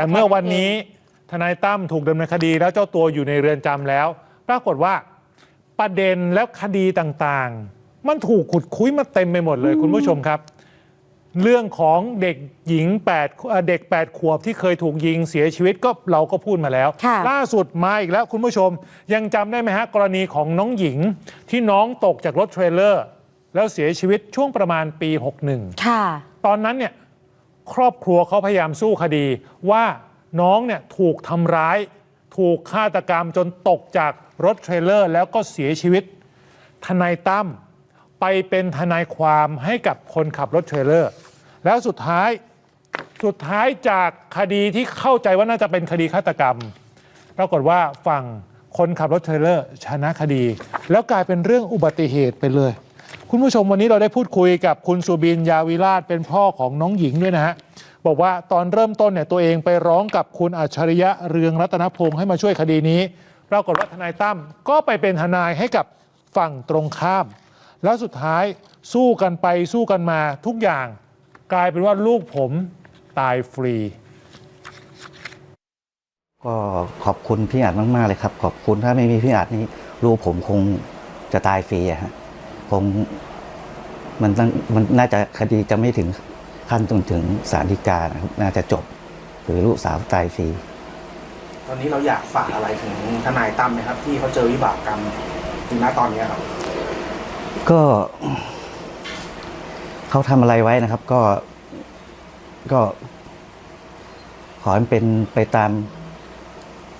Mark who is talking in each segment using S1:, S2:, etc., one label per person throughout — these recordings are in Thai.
S1: แต่เมื่อวันนี้ทนายตั้มถูกดำเนินคดีแล้วเจ้าตัวอยู่ในเรือนจำแล้ว ปรากฏว่าประเด็นแล้วคดีต่างๆ มันถูกขุดคุยมาเต็มไปหมดเลยคุณผู้ชมครับ เรื่องของเด็กหญิง8เอ่อเด็ก 8 ขวบที่เคยถูกยิงเสียชีวิตก็เราก็พูดมาแล้ว
S2: ค่ะ
S1: ล่าสุดมาอีกแล้วคุณผู้ชม ยังจำได้ไหมฮะ กรณีของน้องหญิงที่น้องตกจากรถเทรลเลอร์ แล้วเสียชีวิตช่วงประมาณปี 61
S2: ค่ะ
S1: ตอนนั้นเนี่ย ครอบครัวเขาพยายามสู้คดีว่าน้องเนี่ยถูกทำร้าย ถูกฆาตกรรมจนตกจากรถเทรลเลอร์ แล้วก็เสียชีวิต ทนายตั้มไปเป็นทนายความให้กับคนขับรถเทรลเลอร์ แล้วสุดท้าย สุดท้ายจากคดีที่เข้าใจว่าน่าจะเป็นคดีฆาตกรรม ปรากฏว่าฝั่งคนขับรถเทรลเลอร์ชนะคดี แล้วกลายเป็นเรื่องอุบัติเหตุไปเลย คุณผู้ชมวันนี้เราได้พูดคุยกับคุณสุบินยาวิราชเป็นพ่อของน้องหญิงด้วยนะฮะบอกว่าตอนเริ่มต้นเนี่ยตัวเองไปร้องกับคุณอัจฉริยะเรืองรัตนพงศ์ให้มาช่วยคดีนี้ปรากฏว่าทนายตั้มก็ไปเป็นทนายให้กับฝั่งตรงข้าม แล้วสุดท้ายสู้กันไปสู้กันมาทุกอย่างกลายเป็นว่าลูกผมตายฟรี
S3: ก็ขอบคุณพี่อาจมาก ๆ เลยครับ ขอบคุณถ้าไม่มีพี่อาจนี่ลูกผมคงจะตายฟรีอะฮะ คงมันต้องมันน่าจะคดีจะไม่ถึงขั้นจนถึงศาลฎีกานะครับน่าจะจบหรือลูกสาวตายฟรี
S4: ตอนนี้เราอยากฝากอะไรถึงทนายตั้มไหมครับ ที่เขาเจอวิบากกรรมถึงณตอนนี้ครับ
S3: ก็เขาทำอะไรไว้นะครับ ก็ก็ ขอให้มันเป็นไปตาม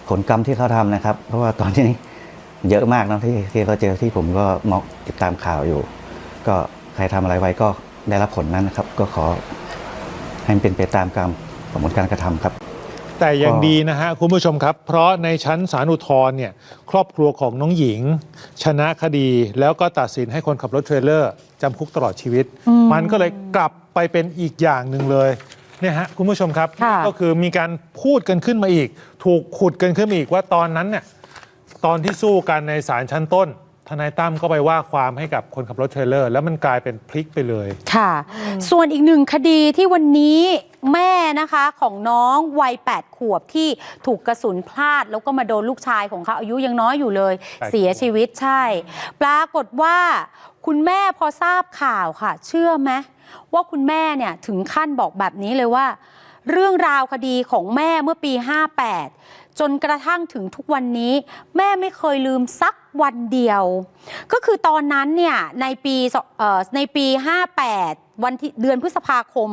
S3: ผลกรรมที่เขาทำนะครับ เพราะว่าตอนนี้ เยอะมากนะที่ที่เขาเจอที่ผมก็มองติดตามข่าวอยู่ ก็ใครทำอะไรไว้ก็ได้รับผลนั้นนะครับ ก็ขอให้มันเป็นไปตามกรรมของผลการกระทำครับ
S1: แต่ยัง
S3: ก็
S1: ดีนะฮะคุณผู้ชมครับ เพราะในชั้นศาลอุทธรณ์เนี่ยครอบครัวของน้องหญิง ชนะคดีแล้วก็ตัดสินให้คนขับรถเทรลเลอร์จำคุกตลอดชีวิต มันก็เลยกลับไปเป็นอีกอย่างหนึ่งเลยเนี่ยฮะคุณผู้ชมครับ
S2: ค่ะ
S1: ก็คือมีการพูดกันขึ้นมาอีก ถูกขุดกันขึ้นมาอีกว่าตอนนั้นเนี่ย ตอนที่สู้กันในศาลชั้นต้น ทนายตั้มก็ไปว่าความให้กับคนขับรถเทรลเลอร์ แล้วมันกลายเป็นพลิกไปเลย
S2: ค่ะ ส่วนอีกหนึ่งคดีที่วันนี้แม่นะคะของน้องวัย 8 ขวบที่ถูกกระสุนพลาด แล้วก็มาโดนลูกชายของเขาอายุยังน้อยอยู่เลย
S1: แปด
S2: เสียชีวิตใช่ ปรากฏว่าคุณแม่พอทราบข่าวค่ะ เชื่อไหมว่าคุณแม่เนี่ยถึงขั้นบอกแบบนี้เลยว่า เรื่องราวคดีของแม่เมื่อปี 58 จนกระทั่งถึงทุกวันนี้ แม่ไม่เคยลืมสักวันเดียว ก็คือตอนนั้นเนี่ยในปีในปี 58 วันที่เดือนพฤษภาคม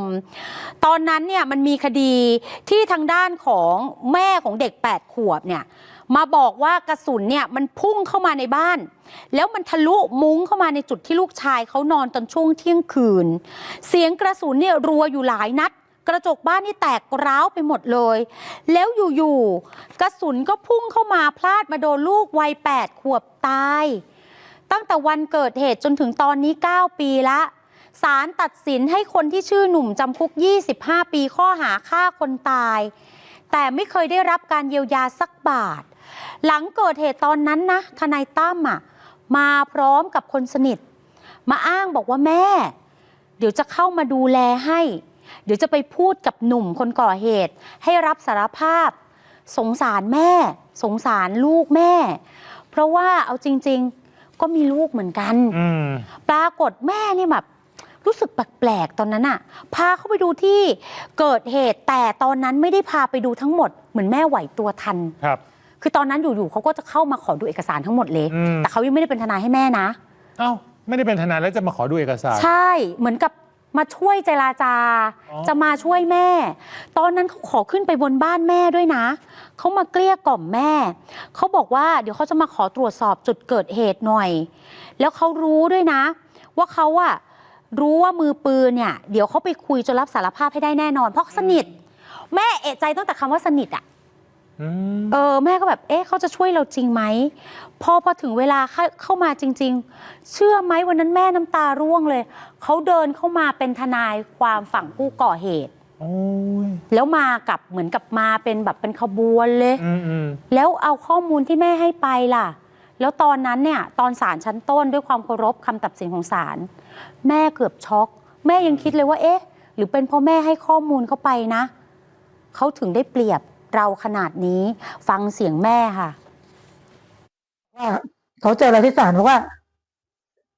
S2: ตอนนั้นเนี่ยมันมีคดีที่ทางด้านของแม่ของเด็ก 8 ขวบเนี่ยมาบอกว่ากระสุนเนี่ยมันพุ่งเข้ามาในบ้าน แล้วมันทะลุมุ้งเข้ามาในจุดที่ลูกชายเขานอนตอนช่วงเที่ยงคืน เสียงกระสุนเนี่ยรัวอยู่หลายนัด กระจกบ้านนี่แตกร้าวไปหมดเลย แล้วอยู่ๆกระสุนก็พุ่งเข้ามาพลาดมาโดนลูกวัย 8 ขวบตาย ตั้งแต่วันเกิดเหตุจนถึงตอนนี้ 9 ปีละศาลตัดสินให้คนที่ชื่อหนุ่มจำคุก 25 ปีข้อหาฆ่าคนตาย แต่ไม่เคยได้รับการเยียวยาสักบาท หลังเกิดเหตุตอนนั้นนะทนายตั้มอะมาพร้อมกับคนสนิท มาอ้างบอกว่าแม่ เดี๋ยวจะเข้ามาดูแลให้ เดี๋ยวจะไปพูดกับหนุ่มคนก่อเหตุ ให้รับสารภาพ สงสารแม่ สงสารลูกแม่ เพราะว่าเอาจริง ๆ ก็มีลูกเหมือนกัน
S1: อืม
S2: ปรากฏแม่นี่แบบ รู้สึกแปลกๆตอนนั้นอะพาเขาไปดูที่เกิดเหตุแต่ตอนนั้นไม่ได้พาไปดูทั้งหมด เหมือนแม่ไหวตัวทัน
S1: ครับ
S2: คือตอนนั้นอยู่ๆเขาก็จะเข้ามาขอดูเอกสารทั้งหมดเลย
S1: อืม
S2: แต่เขายังไม่ได้เป็นทนายให้แม่นะ
S1: เอ้า ไม่ได้เป็นทนายแล้วจะมาขอดูเอกสาร
S2: ใช่เหมือนกับ มาช่วยเจราจา
S1: อ๋อ
S2: จะมาช่วยแม่ ตอนนั้นเขาขอขึ้นไปบนบ้านแม่ด้วยนะ เขามาเกลี้ยกล่อมแม่ เขาบอกว่าเดี๋ยวเขาจะมาขอตรวจสอบจุดเกิดเหตุหน่อย แล้วเขารู้ด้วยนะ ว่าเขาอะรู้ว่ามือปืนเนี่ย เดี๋ยวเขาไปคุยจนรับสารภาพให้ได้แน่นอน เพราะเขาสนิท แม่เอะใจตั้งแต่คำว่าสนิทอะ
S1: อืม
S2: เออแม่ก็แบบเอ๊ะเขาจะช่วยเราจริงไหมพอพอถึงเวลาเข้าเข้ามาจริง ๆ เชื่อไหมวันนั้นแม่น้ำตาร่วงเลยเขาเดินเข้ามาเป็นทนายความฝั่งผู้ก่อเหตุ
S1: โอ้ย
S2: แล้วมากับเหมือนกับมาเป็นแบบเป็นขบวนเลย
S1: อืมอืม
S2: แล้วเอาข้อมูลที่แม่ให้ไปล่ะ แล้วตอนนั้นเนี่ยตอนศาลชั้นต้นด้วยความเคารพคำตัดสินของศาลแม่เกือบช็อก แม่ยังคิดเลยว่า เอ๊ะ หรือเป็นเพราะแม่ให้ข้อมูลเข้าไปนะ เขาถึงได้เปรียบ เราขนาดนี้ ฟังเสียงแม่ค่ะ
S5: ว่าเขาเจออะไรที่ศาลบอกว่า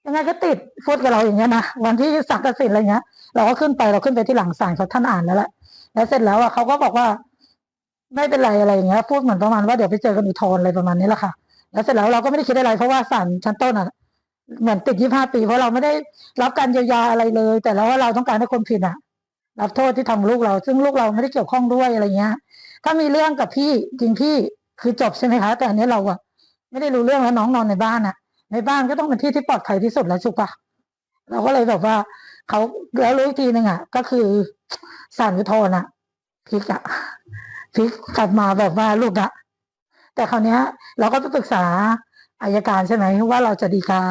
S5: ยังไงก็ติดพูดกับเราอย่างเงี้ยนะวันที่สั่งตัดสินอะไรเงี้ย เราก็ขึ้นไปเราขึ้นไปที่หลังศาลเขาท่านอ่านแล้วแหละแล้วเสร็จแล้วอะเขาก็บอกว่า ไม่เป็นไรอะไรอย่างเงี้ยพูดเหมือนประมาณว่าเดี๋ยวไปเจอกันอุทธรณ์อะไรประมาณนี้แหละค่ะ แล้วเสร็จแล้วเราก็ไม่ได้คิดอะไรเพราะว่าศาลชั้นต้นอะเหมือนติดยี่ห้าปี เพราะเราไม่ได้รับการเยียวยาอะไรเลย แต่แล้วว่าเราต้องการให้คนผิดอะ รับโทษที่ทำลูกเรา ซึ่งลูกเราไม่ได้เกี่ยวข้องด้วยอะไรเงี้ย ถ้ามีเรื่องกับพี่จริงพี่คือจบใช่ไหมคะ แต่อันนี้เราอะไม่ได้รู้เรื่องแล้วน้องนอนในบ้านอะในบ้านก็ต้องเป็นที่ที่ปลอดภัยที่สุดแล้วถูกปะเราก็เลยแบบว่าเขาแล้วรู้อีกทีหนึ่งอะก็คือสารุทธรณ์อะพิกอะพิกกลับมาแบบว่าลูกอะแต่คราวนี้ย เราก็ไปปรึกษาอายการใช่ไหมว่าเราจะดีกา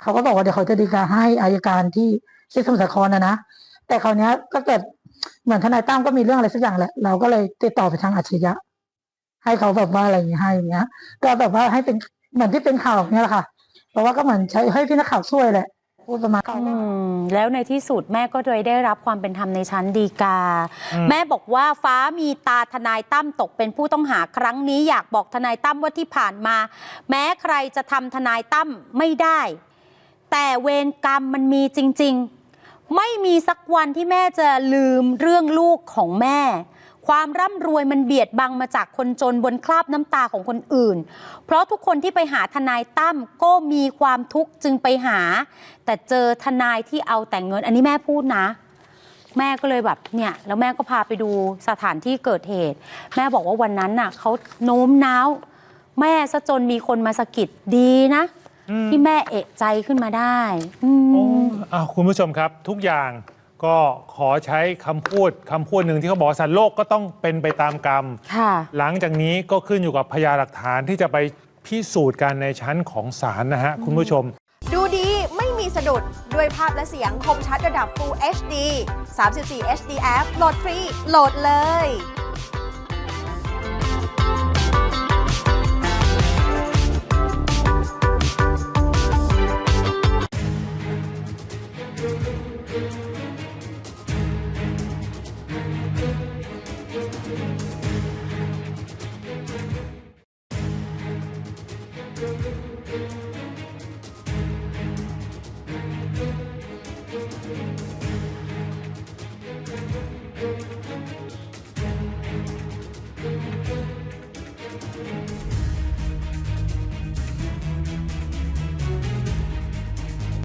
S5: เขาก็บอกว่าเดี๋ยวเขาจะดีกาให้อายการที่ที่สมุทรสาครนะนะแต่คราวนี้ก็เกิด เหมือนทนายตั้มก็มีเรื่องอะไรสักอย่างแหละ เราก็เลยติดต่อไปทางอัจฉริยะให้เขาแบบว่าอะไรอย่างเงี้ยให้อย่างเงี้ย ก็แบบว่าให้เป็นเหมือนที่เป็นข่าวเนี้ยแหละค่ะ เพราะว่าก็เหมือนใช้ให้พี่นักข่าวช่วยแหละพูดประมาณ
S2: อืมแล้วในที่สุดแม่ก็เลยได้รับความเป็นธรรมในชั้นดีกา
S1: อืม
S2: แม่บอกว่าฟ้ามีตาทนายตั้มตกเป็นผู้ต้องหาครั้งนี้อยากบอกทนายตั้มว่าที่ผ่านมา แม้ใครจะทำทนายตั้มไม่ได้ แต่เวรกรรมมันมีจริง ๆ ไม่มีสักวันที่แม่จะลืมเรื่องลูกของแม่ ความร่ำรวยมันเบียดบังมาจากคนจนบนคราบน้ำตาของคนอื่น เพราะทุกคนที่ไปหาทนายตั้มก็มีความทุกข์จึงไปหา แต่เจอทนายที่เอาแต่เงิน อันนี้แม่พูดนะ แม่ก็เลยแบบเนี่ย แล้วแม่ก็พาไปดูสถานที่เกิดเหตุ แม่บอกว่าวันนั้นน่ะเขาโน้มน้าว แม่ซะจนมีคนมาสะกิดดีนะ
S1: อืม
S2: ที่แม่เอะใจขึ้นมาได้ อืม
S1: โอ้ อ้าวคุณผู้ชมครับทุกอย่างก็ขอใช้คำพูดคำพูดหนึ่งที่เขาบอกว่าสัตว์โลกก็ต้องเป็นไปตามกรรม
S2: ค่ะ
S1: หลังจากนี้ก็ขึ้นอยู่กับพยานหลักฐานที่จะไปพิสูจน์กันในชั้นของศาลนะฮะคุณผู้ชม
S6: ดูดีไม่มีสะดุด ด้วยภาพและเสียงคมชัดระดับ Full HD 34 HDF โหลดฟรี โหลดเลย